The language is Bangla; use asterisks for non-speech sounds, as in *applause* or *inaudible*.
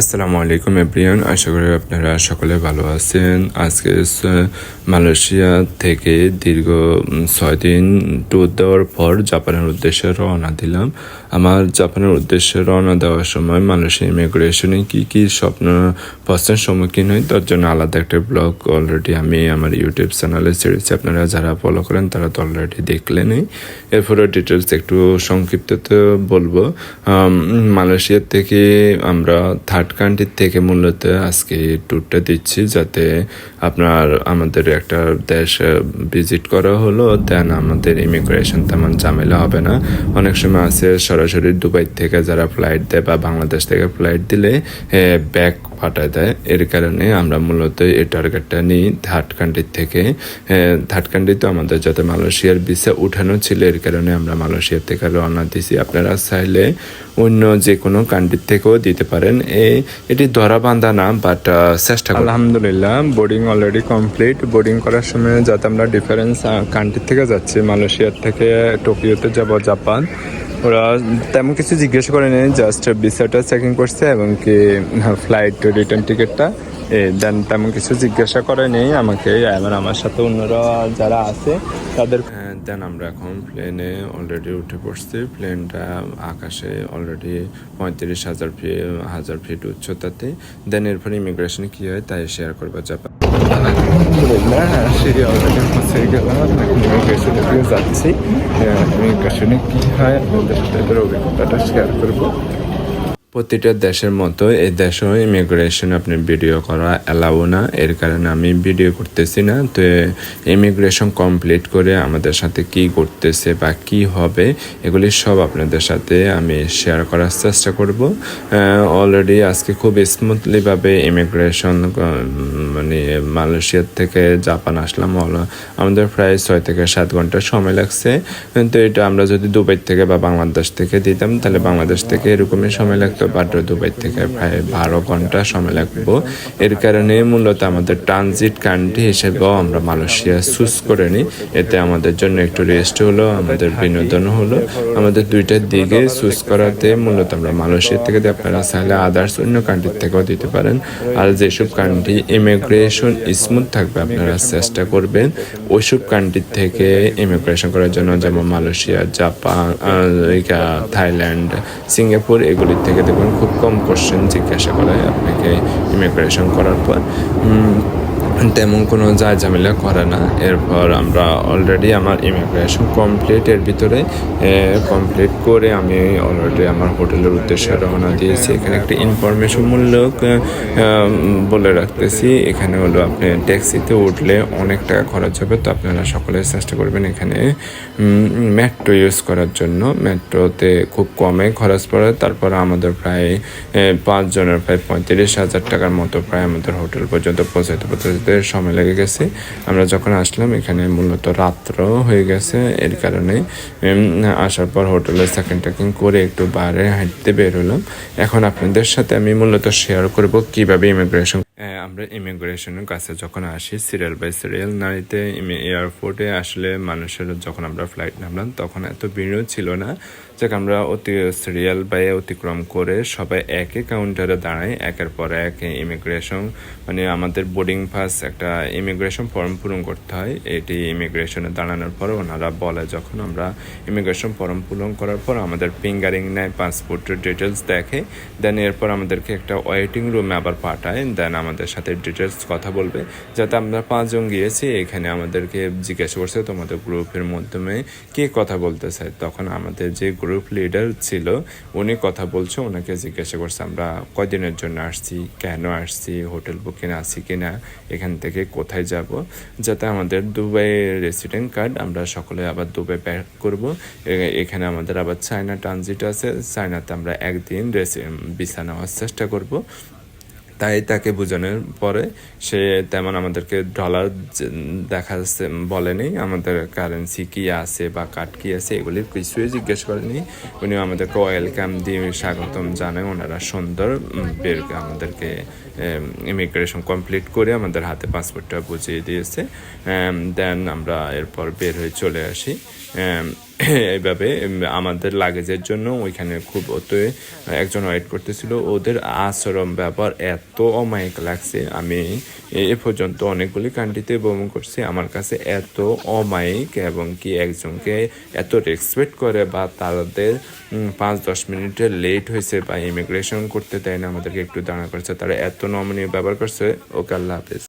আসসালামু আলাইকুম এভরিয়ান আশা করি আপনারা সকলে ভালো আছেন। আজকে মালয়েশিয়া থেকে দীর্ঘ ছয় দিন ট্যুর দেওয়ার পর জাপানের উদ্দেশ্যে রওনা দিলাম। আমার জাপানের উদ্দেশ্যে রওনা দেওয়ার সময় মালয়েশিয়া ইমিগ্রেশনে কি কি স্বপ্ন প্রশ্নের সম্মুখীন হই তার জন্য আলাদা একটা ব্লগ অলরেডি আমি আমার ইউটিউব চ্যানেলে ছেড়েছি। আপনারা যারা ফলো করেন, তারা তো অলরেডি দেখলেনই এরপরে ডিটেলস একটু সংক্ষিপ্ততে বলব। মালয়েশিয়া থেকে আমরা কান্ট্রি থেকে মূলত আজকে ট্যুরটা দিচ্ছি যাতে আপনার আমাদের একটা দেশ ভিজিট করা হলো দেন আমাদের ইমিগ্রেশন তেমন ঝামেলা হবে না। অনেক সময় আছে সরাসরি দুবাই থেকে যারা ফ্লাইট দেয় বা বাংলাদেশ থেকে ফ্লাইট দিলে ব্যাক পাঠায় দেয়। এর কারণে আমরা মূলত এই টার্গেটটা নিই থার্ড কান্ট্রি থেকে। থার্ড কান্ট্রি তো আমাদের যাতে মালয়েশিয়ার ভিসা উঠানো ছিল, এর কারণে আমরা মালয়েশিয়া থেকে রওনা দিছি আপনারা চাইলে অন্য যে কোনো কান্ট্রি থেকেও দিতে পারেন। এই এটি ধরা বান্ধা না বাট চেষ্টা আলহামদুলিল্লাহ বোর্ডিং অলরেডি কমপ্লিট বোর্ডিং করার সময় যাতে আমরা ডিফারেন্স কান্ট্রি থেকে যাচ্ছি মালয়েশিয়ার থেকে টোকিওতে যাব জাপান ওরা তেমন কিছু জিজ্ঞেস করেনি জাস্ট ভিসাটা চেকিং করছে এবং কি ফ্লাইট রিটার্ন টিকিটটা দেন তেমন কিছু জিজ্ঞাসা করেনি আমাকে। এবার আমার সাথে অন্যরা যারা আছে, তাদের দেন আমরা এখন প্লেনে অলরেডি উঠে পড়ছি। প্লেনটা আকাশে অলরেডি পঁয়ত্রিশ হাজার ফিট হাজার ফিট উচ্চতাতে। দেন এরপরে ইমিগ্রেশন কী হয়? তাই শেয়ার করব জাপান। সিরিয়া অলরেডি যাচ্ছি ইমিগ্রেশনে কী হয়? আপনাদের সাথে অভিজ্ঞতাটা শেয়ার করব। প্রতিটা দেশের মতো এই দেশেও ইমিগ্রেশন আপনি ভিডিও করা অ্যালাউ না। এর কারণে আমি ভিডিও করতেছি না। তো ইমিগ্রেশন কমপ্লিট করে আমাদের সাথে কি করতেছে বা কি হবে, এগুলি সব আপনাদের সাথে আমি শেয়ার করার চেষ্টা করব। অলরেডি আজকে খুব স্মুথলিভাবে ইমিগ্রেশন মানে মালয়েশিয়ার থেকে জাপান আসলাম। আমাদের প্রায় ছয় থেকে সাত ঘণ্টা সময় লাগছে। তো এটা আমরা যদি দুবাই থেকে বা বাংলাদেশ থেকে দিতাম, তাহলে বাংলাদেশ থেকে এরকমই সময় লাগতো। বাট দুবাই থেকে প্রায় বারো ঘণ্টা সময় লাগবো। এর কারণে মূলত আমাদের ট্রানজিট কান্ট্রি হিসেবেও আমরা মালয়েশিয়া চুজ করে নিই। এতে আমাদের জন্য একটু রেস্ট হলো, আমাদের বিনোদন হলো। আমাদের দুইটার দিকে চুজ করাতে মূলত আমরা মালয়েশিয়া থেকে আপনারা চাইলে আদার্স অন্য কান্ট্রি থেকেও দিতে পারেন। আর যেসব কান্ট্রি ইমিগ্রেশন স্মুথ থাকবে আপনারা চেষ্টা করবেন, ওইসব কান্ট্রি থেকে ইমিগ্রেশন করার জন্য, যেমন মালয়েশিয়া, জাপান থাইল্যান্ড, সিঙ্গাপুর এগুলির থেকে দেখবেন খুব কম কোশ্চেন জিজ্ঞাসা করে আপনাকে ইমিগ্রেশন করার পর। তেমন কোনো যা ঝামেলা করে না। এরপর আমরা অলরেডি আমার ইমিগ্রেশন কমপ্লিট এর ভিতরে কমপ্লিট করে আমি অলরেডি আমার হোটেলের উদ্দেশ্যে রওনা দিয়েছি। এখানে একটা ইনফরমেশনমূলক বলে রাখতেছি। এখানে হলো আপনি ট্যাক্সিতে উঠলে অনেক টাকা খরচ হবে। তো আপনারা সকলে চেষ্টা করবেন এখানে মেট্রো ইউজ করার জন্য। মেট্রোতে খুব কমে খরচ পড়ে। তারপর আমাদের প্রায় পাঁচজনের প্রায় পঁয়ত্রিশ হাজার টাকার মতো প্রায় আমাদের হোটেল পর্যন্ত পৌঁছাতে পৌঁছাতে সময় লেগে গেছে। আমরা যখন আসলাম, এখানে মূলত রাত্র হয়ে গেছে এর কারণে। আসার পর হোটেলে সেকেন্ড ট্যাকিং করে একটু বাইরে হাঁটতে বের হলাম। এখন আপনাদের সাথে আমি মূলত শেয়ার করব কীভাবে ইমিগ্রেশন আমরা ইমিগ্রেশনের কাছে যখন আসি সিরিয়াল বাই সিরিয়াল নারীতে এয়ারপোর্টে আসলে মানুষের যখন আমরা ফ্লাইট নামলাম, তখন এত ভিড়ও ছিল না যাক আমরা অতি সিরিয়াল বাই অতিক্রম করে সবাই একে কাউন্টারে দাঁড়াই, একের পর এক ইমিগ্রেশন মানে আমাদের বোর্ডিং পাস একটা ইমিগ্রেশন ফর্ম পূরণ করতে হয়। এটি ইমিগ্রেশনে দাঁড়ানোর পর ওনারা বলে যখন আমরা ইমিগ্রেশন ফর্ম পূরণ করার পর আমাদের ফিঙ্গারিং নেয় পাসপোর্টের ডিটেলস দেখে দেন এরপর আমাদেরকে একটা ওয়েটিং রুমে আবার পাঠায় দেন আমাদের সাথে ডিটেলস কথা বলবে, যাতে আমরা পাঁচজন গিয়েছি, এখানে আমাদেরকে জিজ্ঞাসা করছে তোমাদের গ্রুপের মাধ্যমে কে কথা বলতে চায় তখন আমাদের যে গ্রুপ লিডার ছিল, উনি কথা বলছে, ওনাকে জিজ্ঞাসা করছে, আমরা কদিনের জন্য আসছি? কেন আসছি? হোটেল বুকিং আছি কিনা? এখান থেকে কোথায় যাব? যাতে আমাদের দুবাই রেসিডেন্ট কার্ড আমরা সকলে আবার দুবাই ব্যাক করব। এখানে আমাদের আবার চায়না ট্রানজিট আছে। চায়নাতে আমরা একদিন ভিসা নেওয়ার চেষ্টা করব। তাই তাকে বোঝানোর পরে সে তেমন আমাদেরকে ডলার দেখা যাচ্ছে বলেনি, আমাদের কারেন্সি কি আছে বা কার্ড কি আছে এগুলির কিছুই জিজ্ঞেস করেনি। উনি আমাদেরকে ওয়েলকাম দিয়ে স্বাগতম জানায়। ওনারা সুন্দর বের আমাদেরকে ইমিগ্রেশন কমপ্লিট করে আমাদের হাতে পাসপোর্টটা বুঝিয়ে দিয়েছে। দেন আমরা এরপর বের হয়ে চলে আসি। *coughs* এইভাবে আমাদের লাগেজের জন্য ওইখানে খুব ওতে একজন ওয়েট করতেছিল। ওদের আচরণ, ব্যবহার এত অমায়িক লাগছে। আমি এ পর্যন্ত অনেকগুলি কান্ট্রিতে ভ্রমণ করছি। আমার কাছে এত অমায়িক এবং কি একজনকে এত রেসপেক্ট করে বা তাদের পাঁচ দশ মিনিটে লেট হয়েছে বা ইমিগ্রেশন করতে দেয় না, আমাদেরকে একটু দাঁড়া করছে। তারা এত নমনীয় ব্যবহার করছে। ওকে আল্লাহ হাফেজ।